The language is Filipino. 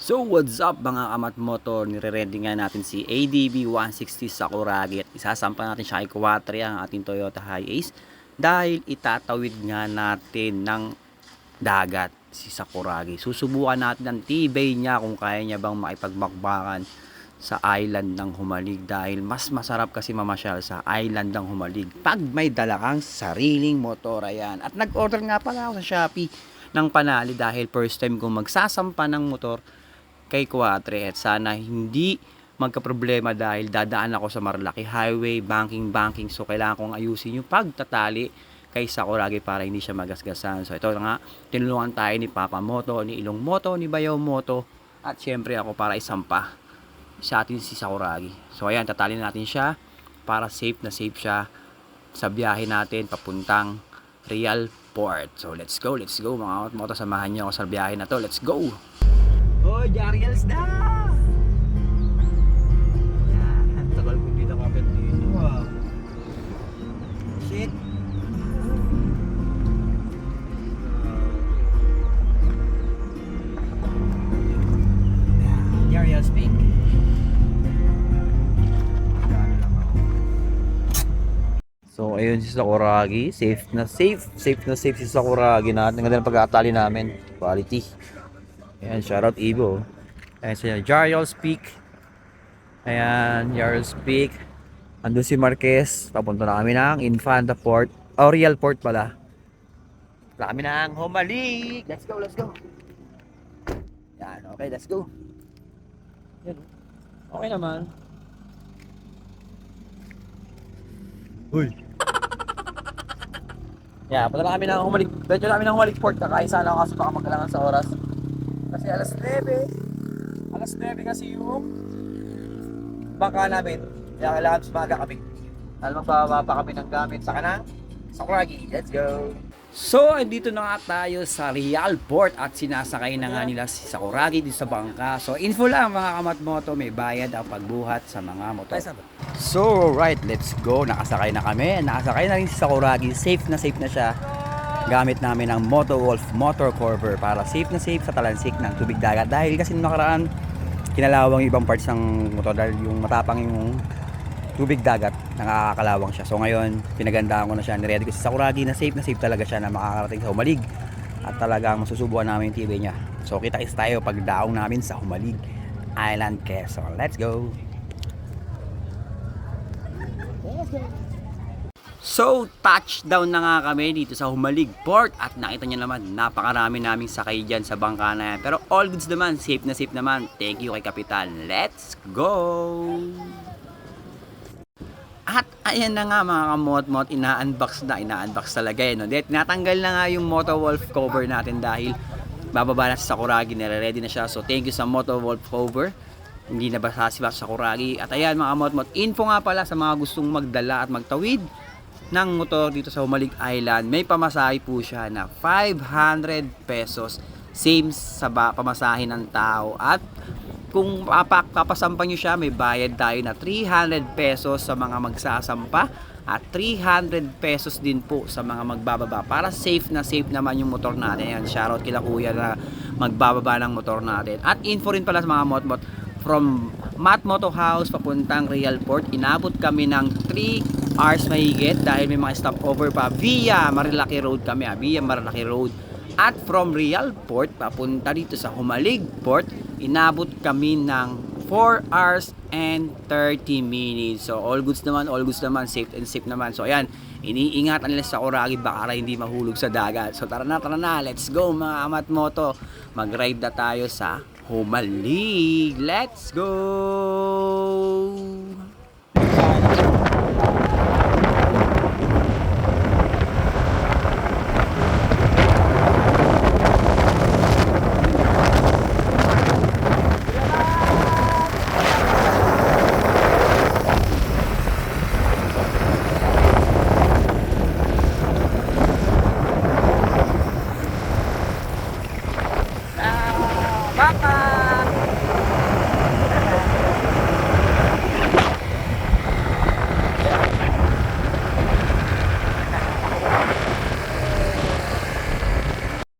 So what's up mga kamat motor, nire-ready nga natin si ADB 160 Sakuragi at isasampa natin siya kay ang ating Toyota Hiace dahil itatawid nga natin ng dagat si Sakuragi. Susubukan natin ang tibay niya kung kaya niya bang makipagbakbakan sa island ng Humalig dahil mas masarap kasi mamasyal sa island ng Humalig pag may dala kang sariling motor ayan. At nag-order nga pala ako sa Shopee ng panali dahil first time kong magsasampa ng motor kay Quatre at sana hindi magka-problema dahil dadaan ako sa Marlaki Highway, banking, banking. So, kailangan kong ayusin yung pagtatali kay Sakuragi para hindi siya magasgasan. So, ito nga, tinulungan tayo ni Papa Moto, ni Ilong Moto, ni Bayaw Moto, at syempre ako para isampa sa atin si Sakuragi. So, ayan, tatali natin siya para safe na safe siya sa biyahe natin papuntang Real Port. So, let's go, let's go mga moto. Samahan niyo ako sa biyahe na to. Let's go! Oh, Jariels na! Yan, tagal ko dito kapit dito ah. Shit! Ayun si Sakuragi. Safe na safe. Safe na safe si Sakuragi natin. Ang ganda ng pag-aatali namin. Quality. Ayan, shoutout Ibo. Ayan siya, Jariel's Peak. Ayan, Jariel's Peak. Andun si Marquez. Papunta na kami ng Infanta Port. Real Port pala. Papunta kami ng Humalik. Let's go, let's go. Yan, okay, let's go. Yan. Okay naman. Uy. Yeah, punta kami ng Humalik. Diretso kami ng Humalik Port. Kakain sana ako kasi baka magkalangan sa oras. Kasi alas 9. Alas 9 kasi yung baka namin. Kaya kailangan sumaga kami. Alam magbababa pa kami ng gamit sa kanang sa Kuragi. Let's go! So, andito na nga tayo sa Real Port at sinasakay na nga nila si Sakuragi dito sa bangka. So, info lang mga kamatmoto, may bayad ang pagbuhat sa mga motor. So, right, let's go. Nakasakay na kami. Nakasakay na rin si Sakuragi. Safe na safe na siya gamit namin ang Moto Wolf Motor Cover para safe na safe sa talansik ng tubig dagat dahil kasi nung nakaraan kinalawang ibang parts ng motor dahil yung matapang yung tubig dagat nakakalawang siya so ngayon pinagandaan ko na siya niready ko si Sakuragi na safe na safe talaga siya na makakarating sa Humalig at talagang masusubukan namin yung tibay niya so kita is tayo pag daong namin sa Humalig Island Quezon let's go So, touchdown na nga kami dito sa Humalig Port at nakita niyo naman, napakarami naming sakay dyan sa bangka na yan. Pero all goods naman, safe na safe naman. Thank you kay Kapitan. Let's go! At ayan na nga mga kamot-mot, ina-unbox na, ina-unbox talaga eh. No? Natanggal na nga yung Moto Wolf cover natin dahil bababa na sa Sakuragi, nire-ready na siya. So thank you sa Moto Wolf cover. Hindi na basa si Sakuragi. At ayan mga kamot-mot, info nga pala sa mga gustong magdala at magtawid ng motor dito sa Humalig Island. May pamasahe po siya na 500 pesos. Same sa ba, pamasahe ng tao. At kung papasampa nyo siya, may bayad tayo na 300 pesos sa mga magsasampa at 300 pesos din po sa mga magbababa para safe na safe naman yung motor natin. Yan, shoutout kila kuya na magbababa ng motor natin. At info rin pala sa mga motmot from Mat Moto House papuntang Real Port. Inabot kami ng 3 hours mahigit dahil may mga stopover pa via Marilaki Road kami, ah, via Marilaki Road. At from Real Port papunta dito sa Humalig Port, inabot kami ng 4 hours and 30 minutes. So all goods naman, all goods naman, safe and safe naman. So ayan, iniingatan nila sa Oragi baka hindi mahulog sa dagat. So tara na, tara na, let's go mga amat moto. Mag-ride na tayo sa Humalig. Let's go!